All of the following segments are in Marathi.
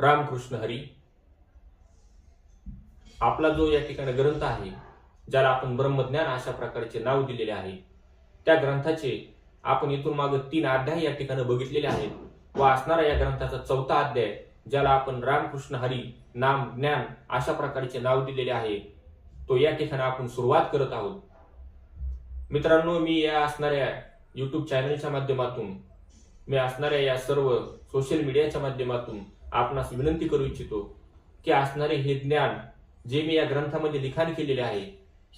रामकृष्ण हरी. आपला जो या ठिकाणी ग्रंथ आहे ज्याला आपण ब्रह्मज्ञान अशा प्रकारचे नाव दिलेले आहे त्या ग्रंथाचे आपण इथून मागे तीन अध्याय या ठिकाणी बघितलेले आहेत व असणारा या ग्रंथाचा चौथा अध्याय ज्याला आपण रामकृष्ण हरी नाम ज्ञान अशा प्रकारचे नाव दिलेले आहे तो या ठिकाणी आपण सुरुवात करत आहोत. मित्रांनो मी या असणाऱ्या युट्यूब चॅनलच्या माध्यमातून मी असणाऱ्या या सर्व सोशल मीडियाच्या माध्यमातून आपणास विनंती करू इच्छितो की असणारे हे ज्ञान जे मी या ग्रंथामध्ये लिखाण केलेले आहे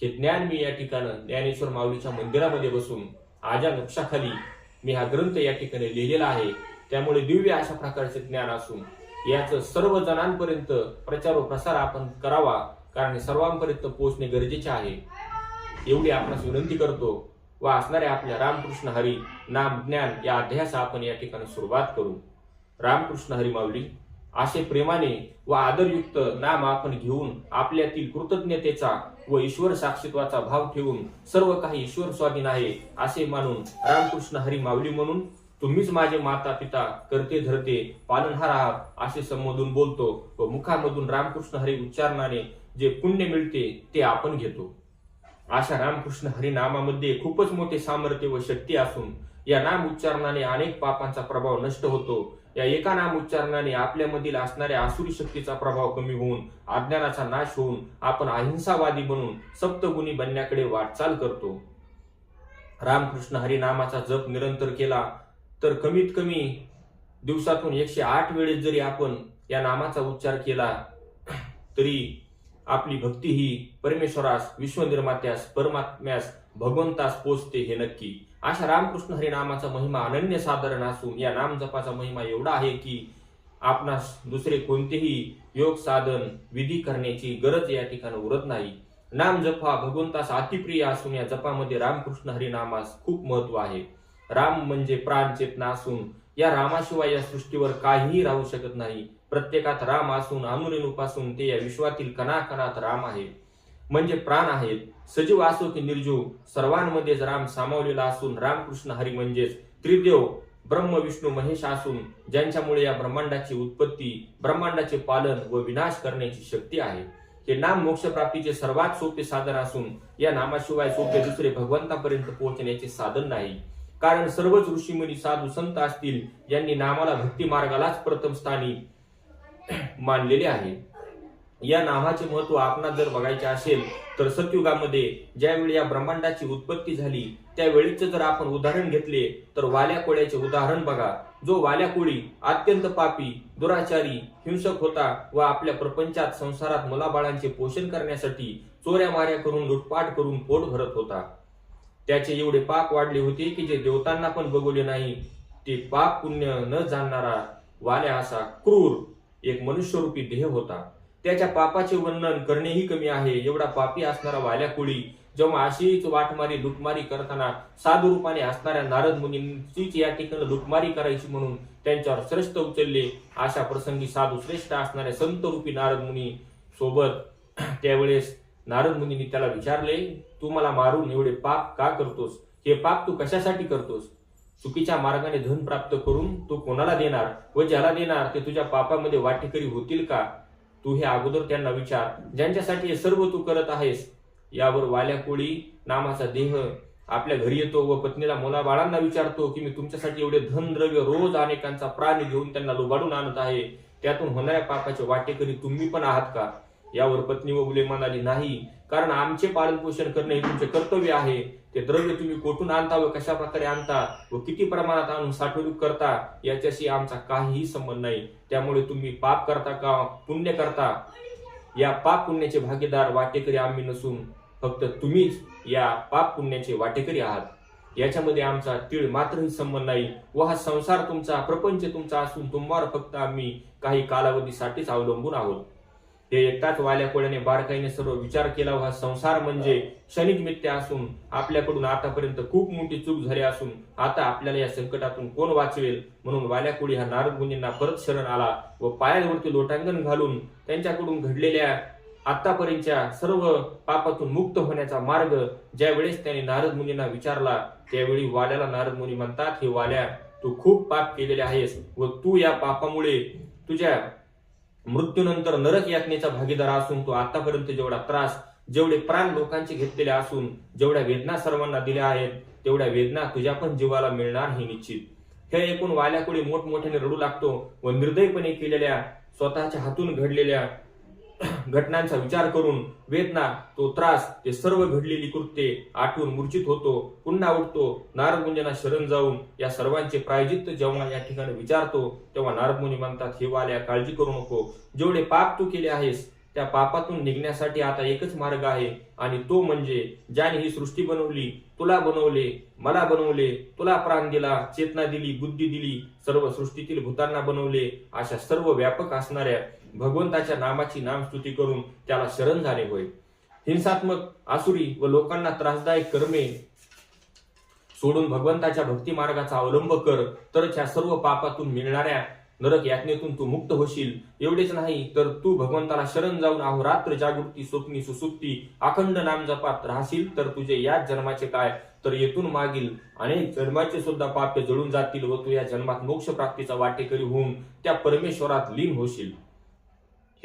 हे ज्ञान मी या ठिकाणी ज्ञानेश्वर माऊलीच्या मंदिरामध्ये बसून आजा नक्षाखाली मी हा ग्रंथ या ठिकाणी लिहिलेला आहे. त्यामुळे दिव्य अशा प्रकारचे ज्ञान असून याचं सर्व जणांपर्यंत प्रचार व प्रसार आपण करावा कारण सर्वांपर्यंत पोहोचणे गरजेचे आहे. एवढी आपणास विनंती करतो व असणाऱ्या आपल्या रामकृष्ण हरी नाम ज्ञान या अध्यायास आपण या ठिकाणी सुरुवात करू. रामकृष्ण हरी माऊली असे प्रेमाने व आदरयुक्त नाम आपण घेऊन आपल्यातील कृतज्ञतेचा व ईश्वर साक्षित्वाचा भाव ठेवून सर्व काही ईश्वर स्वाधीन आहे असे मानून रामकृष्ण हरी माऊली म्हणून तुम्हीच माझे माता पिता करते धरते पालनहार आहात असे संबोधून बोलतो व मुखामधून रामकृष्ण हरी उच्चारणाने जे पुण्य मिळते ते आपण घेतो. अशा रामकृष्ण हरिनामामध्ये खूपच मोठे सामर्थ्य व शक्ती असून या नाम उच्चारणाने अनेक पापांचा प्रभाव नष्ट होतो या एका नाम उच्चारणाने आपल्यामधील असणाऱ्या आसुरी शक्तीचा प्रभाव कमी होऊन अज्ञानाचा नाश होऊन आपण अहिंसावादी बनून सप्तगुणी बनण्याकडे वाटचाल करतो. रामकृष्ण हरिनामाचा जप निरंतर केला तर कमीत कमी दिवसातून एकशे आठ वेळेस जरी आपण या नामाचा उच्चार केला तरी आपली भक्ती ही परमेश्वरास विश्वनिर्मात्यास परमात्म्यास भगवंतास पोचते हे नक्की. अशा रामकृष्ण हरिनामाचा महिमा अनन्य साधारण असून या नाम जपाचा महिमा एवढा आहे की आपणास दुसरे कोणतेही योग साधन विधी करण्याची गरज या ठिकाणी उरत नाही. नाम जप हा भगवंतास अतिप्रिय असून या जपामध्ये रामकृष्ण हरिनामास खूप महत्त्व आहे. राम म्हणजे प्राण चेतना असून या रामाशिवाय या सृष्टीवर काहीही राहू शकत नाही. प्रत्येकात राम असून अनुरेणूपासून ते या विश्वातील कणाकणात राम आहे. म्हणजे प्राण आहेत. सजीव असो की निर्जीव सर्वांमध्येच राम सामावलेला असून रामकृष्ण हरी म्हणजेच त्रिदेव ब्रह्म विष्णू महेश असून ज्यांच्यामुळे या ब्रह्मांडाची उत्पत्ती ब्रह्मांडाचे पालन व विनाश करण्याची शक्ती आहे. हे नाम मोक्ष प्राप्तीचे सर्वात सोपे साधन असून या नामाशिवाय सोपे दुसरे भगवंतापर्यंत पोहोचण्याचे साधन नाही. कारण सर्वच ऋषीमुनी साधू संत असतील यांनी नामाला भक्ती मार्गालाच प्रथम स्थानी मानलेले आहे. या नावाचे महत्त्व आपणास जर बघायचे असेल तर सतयुगामध्ये ज्यावेळी या ब्रह्मांडाची उत्पत्ती झाली त्यावेळीच जर आपण उदाहरण घेतले तर वाल्या कोळ्याचे उदाहरण बघा. जो वाल्या कोळी अत्यंत पापी दुराचारी हिंसक होता व आपल्या प्रपंचात संसारात मुलाबाळांचे पोषण करण्यासाठी चोऱ्या माऱ्या करून लुटपाट करून पोट भरत होता. त्याचे एवढे पाप वाढले होते की जे देवतांना पण बघवले नाही ते पाप पुण्य न जाणणारा वाल्या असा क्रूर एक मनुष्यरूपी देह होता. त्याच्या पापाचे वर्णन करणेही कमी आहे. एवढा पापी असणारा वाल्या कुळी जेव्हा अशीच वाटमारी लुटमारी करताना साधू रूपाने असणाऱ्या नारद मुनींचीच या ठिकाणी लुटमारी करायची म्हणून त्यांच्यावर श्रेष्ठ उचलले. अशा प्रसंगी साधू श्रेष्ठ असणाऱ्या संत रूपी नारद मुनी सोबत त्यावेळेस नारद मुनींनी त्याला विचारले तू मला मारून एवढे पाप का करतोस? हे पाप तू कशासाठी करतोस? चुकीच्या मार्गाने धन प्राप्त करून तू कोणाला देणार व ज्याला देणार ते तुझ्या पापामध्ये वाटेकरी होतील का? तू हे अगोदर त्यांना विचार ज्यांच्यासाठी हे सर्व तू करत आहेस. यावर वाल्या कोळी नामाचा देह आपल्या घरी येतो व पत्नीला मुला बाळांना विचारतो की मी तुमच्यासाठी एवढे धन द्रव्य रोज अनेकांचा प्राण घेऊन त्यांना लुबाडून आणत आहे. त्यातून होणाऱ्या पापाचे वाटेकरी तुम्ही पण आहात का? यावर पत्नी व मुले म्हणाली नाही कारण आमचे पालन पोषण करणे हे तुमचे कर्तव्य आहे. ते द्रव्य तुम्ही कोठून आणता व कशा प्रकारे आणता व किती प्रमाणात आणून साठवणूक करता याच्याशी आमचा काहीही संबंध नाही. त्यामुळे तुम्ही पाप करता का पुण्य करता? या पाप पुण्याचे भागीदार वाटेकरी आम्ही नसून फक्त तुम्हीच या पाप पुण्याचे वाटेकरी आहात. याच्यामध्ये आमचा तीळ मात्रही संबंध नाही व हा संसार तुमचा प्रपंच तुमचा असून तुम्हाला फक्त आम्ही काही कालावधीसाठीच अवलंबून आहोत. हे एकटाच वाल्या कोळ्याने बारकाईने सर्व विचार केला व हा संसार म्हणजे क्षणिक मिथ्या असून आपल्याकडून आतापर्यंत खूप मोठी चूक झाली असून आता आपल्याला या संकटातून कोण वाचवेल? म्हणून वाल्या कोळी हा नारद मुनींना परत शरण आला व पायांवरती लोटांगण घालून त्यांच्याकडून घडलेल्या आतापर्यंतच्या सर्व पापातून मुक्त होण्याचा मार्ग ज्या वेळेस त्याने नारद मुनींना विचारला त्यावेळी वाल्याला नारद मुनी म्हणतात हे वाल्या तू खूप पाप केलेले आहेस व तू या पापामुळे तुझ्या मृत्यूनंतर नरक यातनेचा भागीदार असून तो आतापर्यंत जेवढा त्रास जेवढे प्राण लोकांचे घेतलेले असून जेवढ्या वेदना सर्वांना दिल्या आहेत तेवढ्या वेदना तुझ्या पण जीवाला मिळणार हे निश्चित. हे ऐकून वाल्याकुळी मोठमोठ्याने रडू लागतो व निर्दयपणे केलेल्या स्वतःच्या हातून घडलेल्या घटनांचा विचार करून वेदना तो त्रास ते सर्व घडलेली कृत्ये आठवून मूर्छित होतो पुन्हा उठतो नारदमुंजना शरण जाऊन या सर्वांचे प्रायजित्त जेव्हा या ठिकाणी विचारतो तेव्हा नारदमुनी म्हणतात हे वाल्या काळजी करू नको. जेवढे पाप तू केले आहेस त्या पापातून निघण्यासाठी आता एकच मार्ग आहे. आणि तो म्हणजे ज्याने ही सृष्टी बनवली तुला बनवले मला बनवले तुला प्राण दिला चेतना दिली बुद्धी दिली सर्व सृष्टीतील भूतांना बनवले अशा सर्व व्यापक असणाऱ्या भगवंताच्या नामाची नामस्तुती करून त्याला शरण झाले होय. हिंसात्मक आसुरी व लोकांना त्रासदायक कर्मे सोडून भगवंताच्या भक्ती मार्गाचा अवलंब कर तरच ह्या सर्व पापातून मिळणाऱ्या नरक यातनेतून तू मुक्त होशील. एवढेच नाही तर तू भगवंताला शरण जाऊन अहोरात्र जागृती स्वप्नी सुसुप्ती अखंड नाम जपात राहशील तर तुझे याच जन्माचे काय? तर येथून मागील अनेक जन्माचे सुद्धा पाप्य जळून जातील व तू या जन्मात मोक्ष प्राप्तीचा वाटेकरी होऊन त्या परमेश्वरात लीन होशील.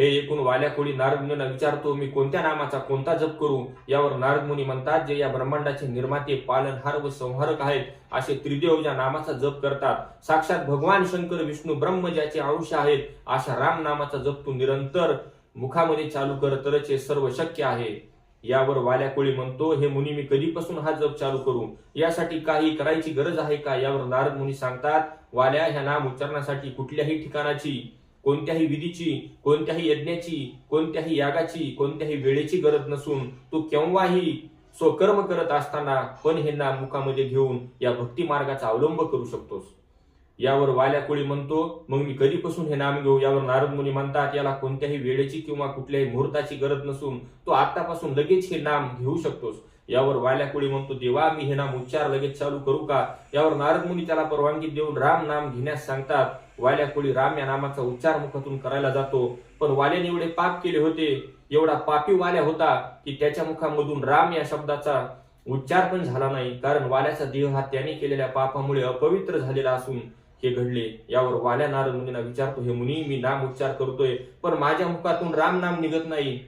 हे ऐकून वाल्या कोळी नारद मुनीला विचारतो मी कोणत्या नामाचा कोणता जप करू? यावर नारद मुनी म्हणतात जे या ब्रह्मांडाचे निर्माते पालनहार व संहारक आहेत असे त्रिदेव ज्या नामाचा जप करतात. साक्षात भगवान शंकर विष्णू ब्रह्म ज्याचे अंश आहेत अशा राम नामाचा जप तू निरंतर मुखामध्ये चालू करतरच हे सर्व शक्य आहे. यावर वाल्या कोळी म्हणतो हे मुनी मी कधीपासून हा जप चालू करू? यासाठी काही करायची गरज आहे का? यावर नारद मुनी सांगतात वाल्या ह्या नाम उच्चारणासाठी कुठल्याही ठिकाणाची कोणत्याही विधीची कोणत्याही यज्ञाची कोणत्याही यागाची कोणत्याही वेळेची गरज नसून तो केव्हाही स्वकर्म करत असताना पण हे नाम मुखामध्ये घेऊन या भक्ती मार्गाचा अवलंब करू शकतोस. यावर वाल्या कोळी म्हणतो मग मी कधीपासून हे नाम घेऊ? यावर नारद मुनी म्हणतात याला कोणत्याही वेळेची किंवा कुठल्याही मुहूर्ताची गरज नसून तो आतापासून लगेच हे नाम घेऊ शकतोस. यावर वाल्या कोळी म्हणतो देवा मी हे नाम उच्चार लगेच चालू करू का? यावर नारद मुनी त्याला परवानगी देऊन राम नाम घेण्यास सांगतात. वाल्या कोळी राम या नामाचा उच्चार मुखातून करायला जातो. पण वाल्याने एवढे पाप केले होते एवढा पापी वाल्या होता की त्याच्या मुखामधून राम या शब्दाचा उच्चार पण झाला नाही. कारण वाल्याचा देह हा त्याने केलेल्या पापामुळे अपवित्र झालेला असून हे घडले. यावर वाल्या नारद मुनींना विचारतो हे मुनी मी नाम उच्चार करतोय पण माझ्या मुखातून राम नाम निघत नाही.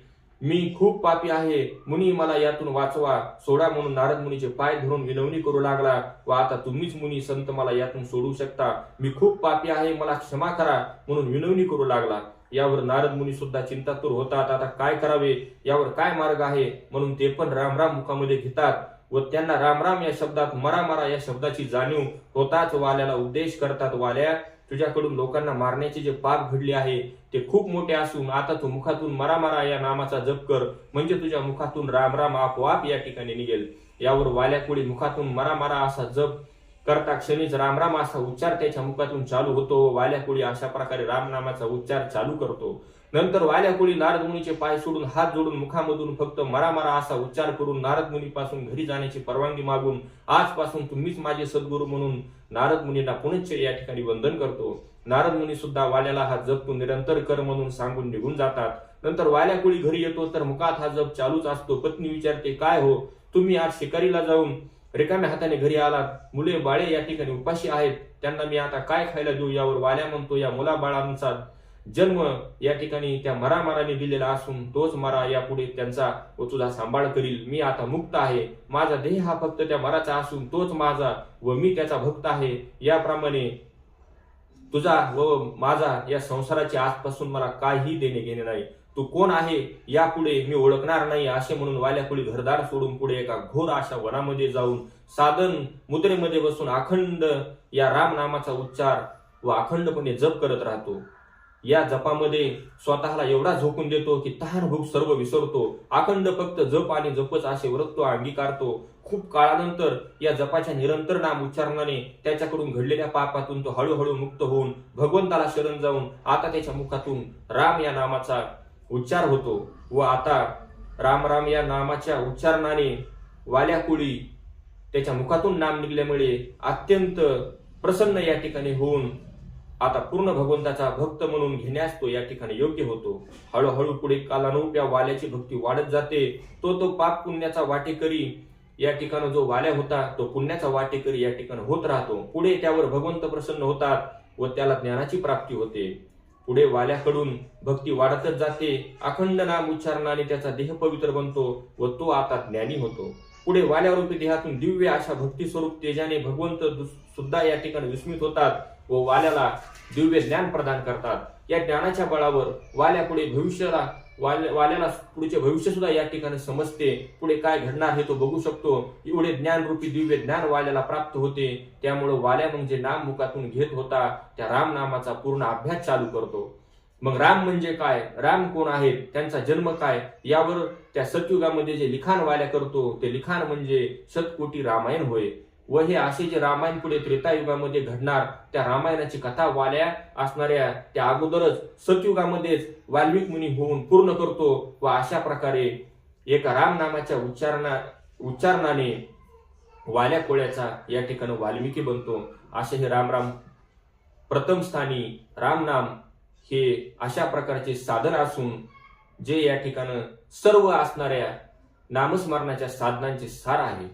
मी खूप पापी आहे. मुनी मला यातून वाचवा. सोडा म्हणून नारद मुनीचे पाय धरून विनवणी करू लागला. व आता तुम्हीच मुनी संत मला यातून सोडू शकता. मी खूप पापी आहे. मला क्षमा करा म्हणून विनवणी करू लागला. यावर नारद मुनी सुद्धा चिंतातूर होतात. आता काय करावे? यावर काय मार्ग आहे? म्हणून ते पण रामराम मुखामध्ये घेतात. व त्यांना रामराम या शब्दात मरा मरा या शब्दाची जाणीव होताच वाल्याला उपदेश करतात वाल्या. तुझ्याकडून लोकांना मारण्याचे जे पाप घडले आहे ते खूप मोठे असून आता तू मुखातून मरा मरा या नामाचा जप कर म्हणजे तुझ्या मुखातून राम राम आपोआप या ठिकाणी निघेल. यावर वाल्याकुळी मुखातून मरा मरा असा जप करता क्षणीच राम राम असा उच्चार त्याच्या मुखातून चालू होतो. वाल्याकुळी अशा प्रकारे रामनामाचा उच्चार चालू करतो. नंतर वाल्याकुळी नारद मुनीचे पाय सोडून हात जोडून मुखामधून फक्त मरा मरा असा उच्चार करून नारद मुनीपासून घरी जाण्याची परवानगी मागून आजपासून तुम्हीच माझे सद्गुरू म्हणून नारद मुनींना पुनश्च या ठिकाणी वंदन करतो. नारद मुनी सुद्धा वाल्याला हा जप तू निरंतर कर म्हणून सांगून निघून जातात. नंतर वाल्याकुळी घरी येतो तर मुखात हा जप चालूच असतो. पत्नी विचारते काय हो? तुम्ही आज शिकारीला जाऊन रिकाम्या हाताने घरी आलात. मुले बाळे या ठिकाणी उपाशी आहेत. त्यांना मी आता काय खायला देऊ यावर वाल्या म्हणतो या मुला बाळांचा जन्म या ठिकाणी त्या मरामाराने दिलेला असून तोच मरा यापुढे त्यांचा व तुझा सांभाळ करील. मी आता मुक्त आहे. माझा देह हा फक्त त्या मराचा असून तोच माझा व मी त्याचा भक्त आहे. याप्रमाणे तुझा व माझा या संसाराची आजपासून मला काही देणे घेणे नाही. तू कोण आहे यापुढे मी ओळखणार नाही असे म्हणून वाल्यापुढे घरदार सोडून पुढे एका घोर अशा वनामध्ये जाऊन साधन मुद्रेमध्ये बसून अखंड या रामनामाचा उच्चार व अखंडपणे जप करत राहतो. या जपामध्ये स्वतःला एवढा झोकून देतो की तहान भूक सर्व विसरतो. अखंड फक्त जप आणि जपच असे व्रत अंगीकारतो. खूप काळानंतर या जपाच्या निरंतर नाम उच्चारणाने त्याच्याकडून घडलेल्या पापातून तो हळूहळू मुक्त होऊन भगवंताला शरण जाऊन आता त्याच्या मुखातून राम या नामाचा उच्चार होतो व आता राम राम या नामाच्या उच्चारणाने वाल्याकुळी त्याच्या मुखातून नाम निघल्यामुळे अत्यंत प्रसन्न या ठिकाणी होऊन आता पूर्ण भगवंताचा भक्त म्हणून घेण्यास तो या ठिकाणी योग्य होतो. हळूहळू पुढे कालानुरूप या वाल्याची भक्ती वाढत जाते. तो तो पाप पुण्याचा वाटेकरी या ठिकाणी जो वाल्या होता तो पुण्याचा वाटेकरी या ठिकाणी होत राहतो. पुढे त्यावर भगवंत प्रसन्न होतात व त्याला ज्ञानाची प्राप्ती होते. पुढे वाल्याकडून भक्ती वाढतच जाते. अखंड नाम उच्चारणाने त्याचा देह पवित्र बनतो व तो आता ज्ञानी होतो. पुढे वाल्यारूपी देहातून दिव्य अशा भक्ती स्वरूप तेजाने भगवंत सुद्धा या ठिकाणी विस्मित होतात व वाल्याला दिव्य ज्ञान प्रदान करतात. या ज्ञानाच्या बळावर वाल्या पुढे भविष्याला वाल्या- वाल्याला पुढचे भविष्य सुद्धा या ठिकाणी समजते. पुढे काय घडणार हे तो बघू शकतो. एवढे ज्ञानरूपी दिव्य ज्ञान वाल्याला प्राप्त होते. त्यामुळे वाल्या म्हणजे नाम मुखातून घेत होता. त्या राम नामाचा पूर्ण अभ्यास चालू करतो. मग राम म्हणजे काय? राम कोण आहेत त्यांचा जन्म काय? यावर त्या सतयुगामध्ये जे लिखाण वाल्या करतो ते लिखाण म्हणजे शतकोटी रामायण होय. व हे असे जे रामायण पुढे त्रेतायुगामध्ये घडणार त्या रामायणाची कथा वाल्या असणाऱ्या त्या अगोदरच सतयुगामध्येच वाल्मिक मुनी होऊन पूर्ण करतो व अशा प्रकारे एका राम नामाच्या उच्चारणा उच्चारणाने वाल्या कोळ्याचा या ठिकाणी वाल्मिकी बनतो. असे हे रामराम प्रथम स्थानी रामनाम हे अशा प्रकारचे साधन असून जे या ठिकाणं सर्व असणाऱ्या नामस्मरणाच्या साधनांचे सार आहे.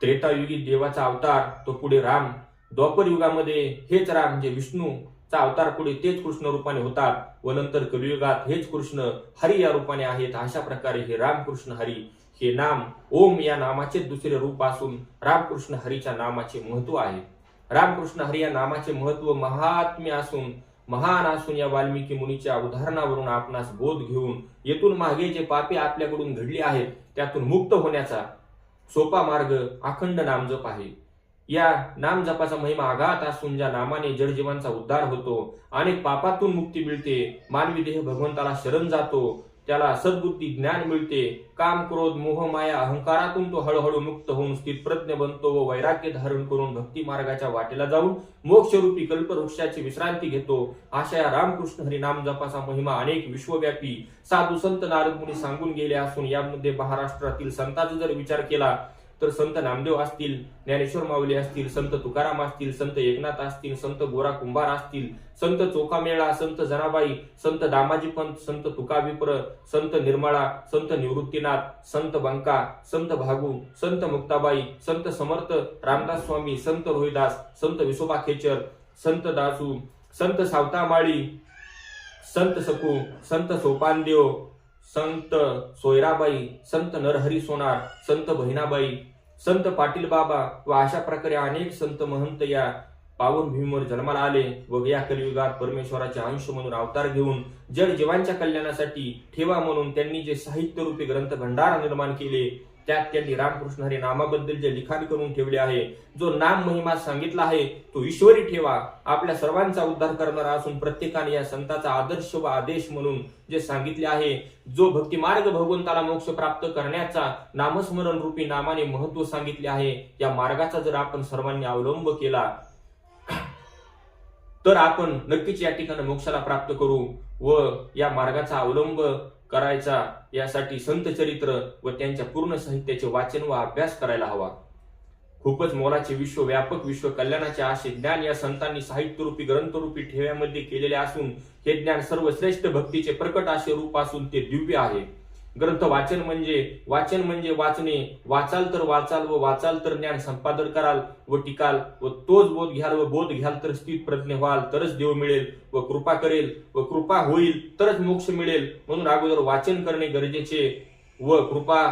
त्रेतायुगी देवाचा अवतार तो पुढे राम. द्वापर युगामध्ये हेच राम म्हणजे विष्णूचा अवतार पुढे तेच कृष्ण रूपाने होतात व नंतर कलियुगात हेच कृष्ण हरी या रूपाने आहेत. अशा प्रकारे हे रामकृष्ण हरी हे नाम ओम या नामाचे दुसरे रूप असून रामकृष्ण हरीच्या नामाचे महत्त्व आहे. रामकृष्ण हरी या नामाचे महत्त्व महात्म्य असून महान असून या वाल्मिकी मुनीच्या उदाहरणावरून आपणास बोध घेऊन येथून मागे जे पापे आपल्याकडून घडली आहेत त्यातून मुक्त होण्याचा सोपा मार्ग अखंड नामजप आहे. या नामजपाचा महिमा आघात असून ज्या नामाने जडजीवांचा उद्धार होतो अनेक पापातून मुक्ती मिळते मानवी देह भगवंताला शरण जातो त्याला सद्बुद्धी ज्ञान मिळते काम क्रोध मोह माया अहंकारातून तो हळूहळू मुक्त होऊन स्थितप्रज्ञ बनतो व वैराग्य धारण करून भक्ती मार्गाच्या वाटेला जाऊन मोक्षरूपी कल्पवृक्षाची विश्रांती घेतो. अशा या रामकृष्ण हरी नाम जपाचा महिमा अनेक विश्वव्यापी. साधू संत नारद मुनी सांगून गेले असून यामध्ये महाराष्ट्रातील संतांचा जर विचार केला तर संत नामदेव असतील ज्ञानेश्वर माऊली असतील संत तुकाराम असतील संत एकनाथ असतील संत गोरा कुंभार असतील संत चोखामेळा संत जनाबाई संत दामाजी पंत संत तुका विप्र संत निर्मळा संत निवृत्तीनाथ संत बंका संत भागू संत मुक्ताबाई संत समर्थ रामदास स्वामी संत रोहिदास संत विसोबा खेचर संत दासू संत सावतामाळी संत सकू संत सोपानदेव संत सोयराबाई संत नरहरी सोनार संत बहिणाबाई संत पाटील बाबा व अशा प्रकारे अनेक संत महंत या पावन भीमवर जन्माला आले व या कलियुगात परमेश्वराचे अंश म्हणून अवतार घेऊन जड जीवांच्या कल्याणासाठी ठेवा म्हणून त्यांनी जे साहित्य रूपी ग्रंथ भंडारा निर्माण केले त्यात त्यांनी रामकृष्ण हरी नामाबद्दल जे लिखाण करून ठेवले आहे जो नाम महिमा सांगितला आहे तो ईश्वरी ठेवा. आपल्या सर्वांचा उद्धार करणारा असून प्रत्येकाने या संताचा आदर्श व आदेश म्हणून जे सांगितले आहे जो भक्ती मार्ग भगवंताला मोक्ष प्राप्त करण्याचा नामस्मरण रूपी नामाने महत्त्व सांगितले आहे या मार्गाचा जर आपण सर्वांनी अवलंब केला तर आपण नक्कीच या ठिकाणी मोक्षाला प्राप्त करू व या मार्गाचा अवलंब करायचा. यासाठी संत चरित्र व त्यांच्या पूर्ण साहित्याचे वाचन व अभ्यास करायला हवा. खूपच मोलाचे विश्व व्यापक विश्व कल्याणाचे असे ज्ञान या संतांनी साहित्यरूपी ग्रंथरूपी ठेव्यामध्ये केलेले असून हे ज्ञान सर्वश्रेष्ठ भक्तीचे प्रकट असे रूप असून ते दिव्य आहे. ग्रंथ वाचन म्हणजे वाचन म्हणजे वाचणे. वाचाल तर वाचाल व वाचाल तर ज्ञान संपादन कराल व टिकाल व तोच बोध घ्याल व बोध घ्याल तर स्थित प्रज्ञ व्हाल तरच देव मिळेल व कृपा करेल व कृपा होईल तरच मोक्ष मिळेल. म्हणून अगोदर वाचन करणे गरजेचे व कृपा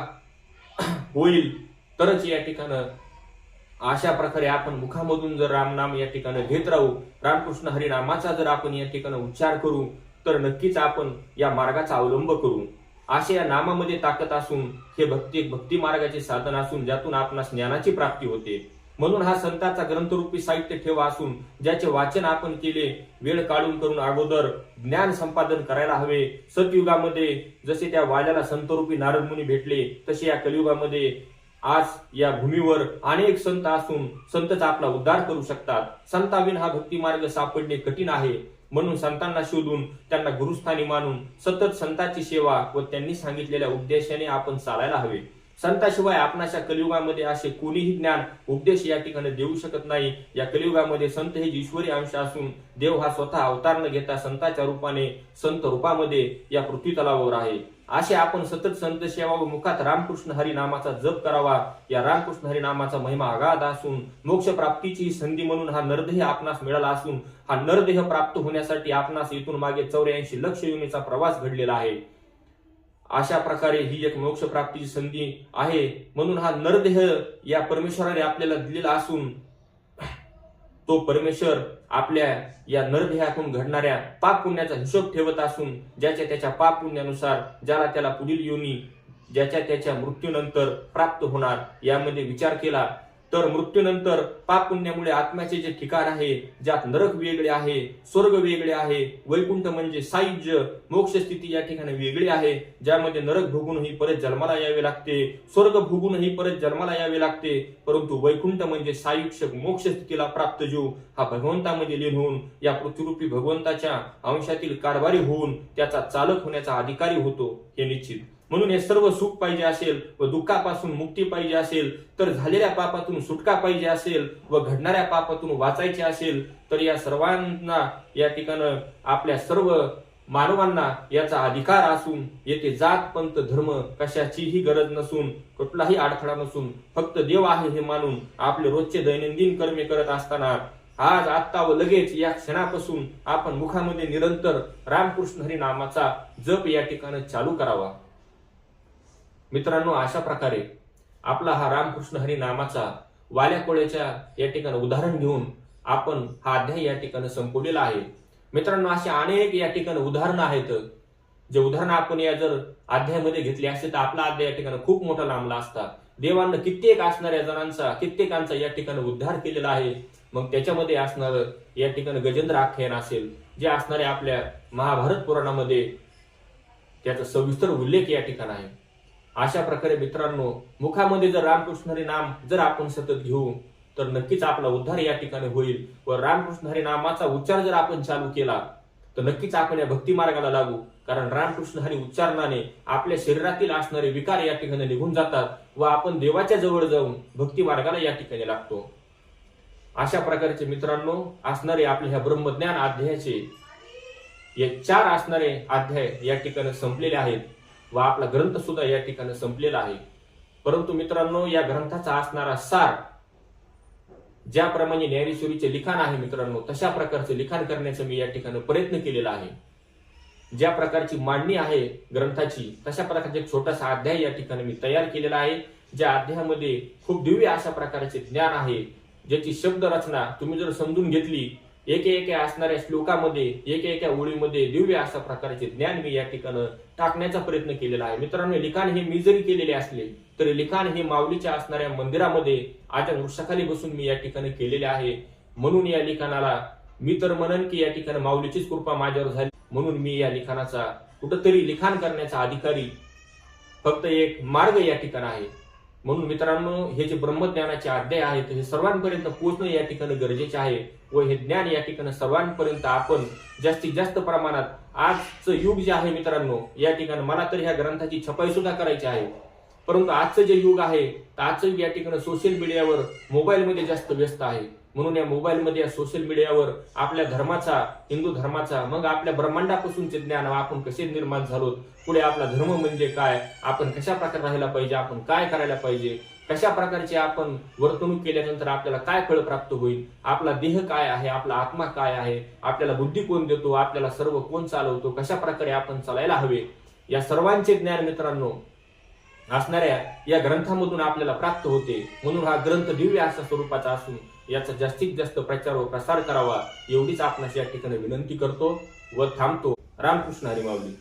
होईल तरच या ठिकाणं अशा प्रकारे आपण मुखामधून जर रामनाम या ठिकाणी घेत राहू रामकृष्ण हरिनामाचा जर आपण या ठिकाणी उच्चार करू तर नक्कीच आपण या मार्गाचा अवलंब करू. अशा या नामामध्ये ताकद असून हे भक्ती भक्ती मार्गाचे साधन असून ज्यातून आपणास ज्ञानाची प्राप्ती होते. म्हणून हा संताचा ग्रंथरूपी साहित्य ठेवा असून ज्याचे वाचन आपण केले वेळ काढून करून अगोदर ज्ञान संपादन करायला हवे. सतयुगामध्ये जसे त्या वाल्याला संतरूपी नारद मुनी भेटले तसे या कलियुगामध्ये आज या भूमीवर अनेक संत असून संतच आपला उद्धार करू शकतात. संताविन हा भक्ती मार्ग सापडणे कठीण आहे. म्हणून संतांना शोधून त्यांना गुरुस्थानी मानून सतत संतांची सेवा व त्यांनी सांगितलेल्या उपदेशाने आपण चालायला हवे. संताशिवाय आपणाच्या कलियुगामध्ये असे कोणीही ज्ञान उपदेश या ठिकाणी देऊ शकत नाही. या कलियुगामध्ये संत हे ईश्वरी अंश असून देव हा स्वतः अवतार न घेता संताच्या रूपाने संत रूपामध्ये या पृथ्वी तलावावर आहे. असे आपण सतत संत सेवा व मुखात रामकृष्ण हरी नामाचा जप करावा. या रामकृष्ण हरी नामाचा महिमा अगाध असून मोक्ष प्राप्तीची संधी म्हणून हा नरदेह आपणास मिळाला असून हा नरदेह प्राप्त होण्यासाठी आपणास इथून मागे चौऱ्याऐंशी लक्ष योनीचा प्रवास घडलेला आहे. अशा प्रकारे ही एक मोक्ष प्राप्तीची संधी आहे म्हणून हा नरदेह या परमेश्वराने आपल्याला दिलेला असून तो परमेश्वर आपल्या या नरदेहातून घडणाऱ्या पाप पुण्याचा हिशोब ठेवत असून ज्याच्या त्याच्या पाप पुण्यानुसार ज्याला त्याला पुढील योनी ज्याच्या त्याच्या मृत्यूनंतर प्राप्त होणार यामध्ये विचार केला तर मृत्यूनंतर पाप पुण्यामुळे आत्म्याचे जे ठिकाण आहे ज्यात नरक वेगळे आहे स्वर्ग वेगळे आहे वैकुंठ म्हणजे सायुज्य मोक्ष स्थिती या ठिकाणी वेगळी आहे ज्यामध्ये नरक भोगूनही परत जन्माला यावे लागते स्वर्ग भोगूनही परत जन्माला यावे लागते परंतु वैकुंठ म्हणजे सायुष्य मोक्ष स्थितीला प्राप्त जीव हा भगवंतामध्ये लीन होऊन या पृथ्वीरूपी भगवंताच्या अंशातील कारभारी होऊन त्याचा चालक होण्याचा अधिकारी होतो हे निश्चित. म्हणून हे सर्व सुख पाहिजे असेल व दुःखापासून मुक्ती पाहिजे असेल तर झालेल्या पापातून सुटका पाहिजे असेल व घडणाऱ्या पापातून वाचायचे असेल तर या सर्वांना या ठिकाणं आपल्या सर्व मानवांना याचा अधिकार असून येथे जात पंत धर्म कशाचीही गरज नसून कुठलाही अडथळा नसून फक्त देव आहे हे मानून आपले रोजचे दैनंदिन कर्मे करत असताना आज आत्ता व लगेच या क्षणापासून आपण मुखामध्ये निरंतर रामकृष्ण हरी नामाचा जप या ठिकाणी चालू करावा. मित्रांनो अशा प्रकारे आपला हा रामकृष्ण हरी नामाचा वाल्या कोळ्याच्या या ठिकाणी उदाहरण घेऊन आपण हा अध्याय या ठिकाणी संपवलेला आहे. मित्रांनो असे अनेक या ठिकाणी उदाहरणं आहेत. जे उदाहरणं आपण या जर अध्यायामध्ये घेतली असते तर आपला अध्याय या ठिकाणी खूप मोठा लांबला असता. देवानं कित्येक असणाऱ्या जणांचा कित्येकांचा या ठिकाणी उद्धार केलेला आहे. मग त्याच्यामध्ये असणार या ठिकाणी गजेंद्र आख्यान असेल जे असणारे आपल्या महाभारत पुराणामध्ये त्याचा सविस्तर उल्लेख या ठिकाणी आहे. अशा प्रकारे मित्रांनो मुखामध्ये जर रामकृष्ण हरी नाम जर आपण सतत घेऊ तर नक्कीच आपला उद्धार या ठिकाणी होईल व रामकृष्ण हरी नामाचा उच्चार जर आपण चालू केला तर नक्कीच आपण या भक्ती मार्गाला लागू. कारण रामकृष्ण हरी उच्चारणाने आपल्या शरीरातील असणारे विकार या ठिकाणी निघून जातात व आपण देवाच्या जवळ जाऊन भक्ती मार्गाला या ठिकाणी लागतो. अशा प्रकारचे मित्रांनो असणारे आपल्या ह्या ब्रह्मज्ञान अध्यायाचे या चार असणारे अध्याय या ठिकाणी संपलेले आहेत. व आपला ग्रंथ सुद्धा या ठिकाणी संपलेला आहे. परंतु मित्रांनो या ग्रंथाचा असणारा सार ज्याप्रमाणे ज्ञानेश्वरीचे लिखाण आहे मित्रांनो तशा प्रकारचे लिखाण करण्याचा मी या ठिकाणी प्रयत्न केलेला आहे. ज्या प्रकारची मांडणी आहे ग्रंथाची तशा प्रकारचा एक छोटासा अध्याय या ठिकाणी मी तयार केलेला आहे ज्या अध्यायामध्ये खूप दिव्य अशा प्रकारचे ज्ञान आहे ज्याची शब्द रचना तुम्ही जर समजून घेतली एके एके असणाऱ्या श्लोकामध्ये एके एका ओळीमध्ये दिव्य अशा प्रकारचे ज्ञान मी या ठिकाणी टाकण्याचा प्रयत्न केलेला आहे. मित्रांनो लिखाण हे मी जरी केलेले असले तरी लिखाण हे माऊलीच्या असणाऱ्या मंदिरामध्ये आज वृक्षाखाली बसून मी या ठिकाणी केलेले आहे. म्हणून या लिखाणाला मी तर म्हणन की या ठिकाणी माऊलीचीच कृपा माझ्यावर झाली. म्हणून मी या लिखाणाचा कुठंतरी लिखाण करण्याचा अधिकारी फक्त एक मार्ग या ठिकाणी आहे. म्हणून मित्रांनो हे जे ब्रह्मज्ञानाचे अध्याय आहेत हे सर्वांपर्यंत पोहोचणं या ठिकाणी गरजेचे आहे. व हे ज्ञान या ठिकाणी सर्वांपर्यंत आपण जास्तीत जास्त प्रमाणात आजचं युग जे आहे मित्रांनो या ठिकाणी मला तर ह्या ग्रंथाची छपाई सुद्धा करायची आहे. परंतु आजचं जे युग आहे तर आजचं युग या ठिकाणी सोशल मीडियावर मोबाईलमध्ये जास्त व्यस्त आहे. म्हणून या मोबाईलमध्ये या सोशल मीडियावर आपल्या धर्माचा हिंदू धर्माचा मग आपल्या ब्रह्मांडापासूनचे ज्ञान आपण कसे निर्माण झालो पुढे आपला धर्म म्हणजे काय आपण कशा प्रकारे राहायला पाहिजे आपण काय करायला पाहिजे कशा प्रकारचे आपण वर्तणूक केल्यानंतर आपल्याला काय फळ प्राप्त होईल? आपला देह काय आहे? आपला आत्मा काय आहे? आपल्याला बुद्धी कोण देतो? आपल्याला सर्व कोण चालवतो? कशा प्रकारे आपण चालायला हवे? या सर्वांचे ज्ञान मित्रांनो असणाऱ्या या ग्रंथामधून आपल्याला प्राप्त होते. म्हणून हा ग्रंथ दिव्य अशा स्वरूपाचा असून याचा जास्तीत जास्त प्रचार व प्रसार करावा एवढीच आपणास या ठिकाणी विनंती करतो व थांबतो. रामकृष्ण हरिमावली माऊली.